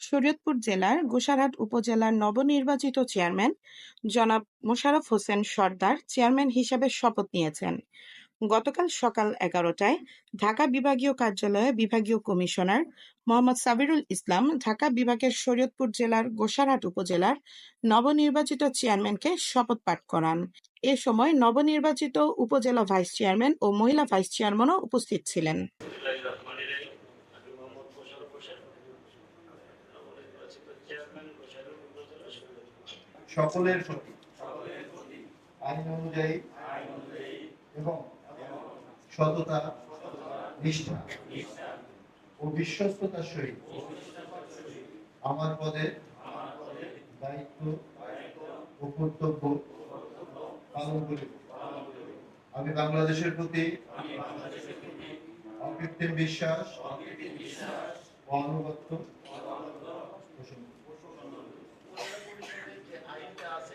শরীয়তপুর জেলার গোসারহাট উপজেলার নবনির্বাচিত চেয়ারম্যান জনাব মোশাররফ হোসেন সরদার চেয়ারম্যান হিসেবে শপথ নিয়েছেন। গতকাল সকাল এগারোটায় ঢাকা বিভাগীয় কার্যালয়ে বিভাগীয় কমিশনার মোহাম্মদ সাবিরুল ইসলাম ঢাকা বিভাগের শরীয়তপুর জেলার গোসারহাট উপজেলার নবনির্বাচিত চেয়ারম্যানকে শপথ পাঠ করান। এ সময় নবনির্বাচিত উপজেলা ভাইস চেয়ারম্যান ও মহিলা ভাইস চেয়ারম্যানও উপস্থিত ছিলেন বিসমিল্লাহির রহমানির রহিম। আমি মোহাম্মদ মোশাররফ হোসেন, নবনির্বাচিত চেয়ারম্যান গোসাইরহাট উপজেলা শরীয়তপুর। সকলের প্রতি আইন অনুযায়ী এবং সততা, নিষ্ঠা ও বিশ্বস্ততার সহিত আমার পদে দায়িত্ব ও কর্তব্য পালন করিব আমি বাংলাদেশের প্রতি অকৃত্রিম বিশ্বাস ও আনুগত্য পোষণ করিব। যে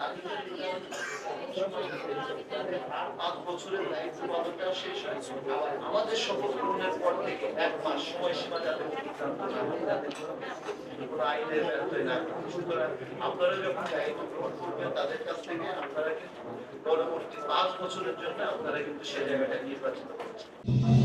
তালিকা পাঁচ বছরের দায়িত্ব পালনটা শেষ হয় আমাদের শপথ পর থেকে এক মাস সময়সীমা যাতে আইনের না সুতরাং আপনারা যখন দায়িত্ব করবেন তাদের কাছ থেকে আপনারা কিন্তু পরবর্তী পাঁচ বছরের জন্য আপনারা কিন্তু সে জায়গাটা নির্বাচিত করছেন।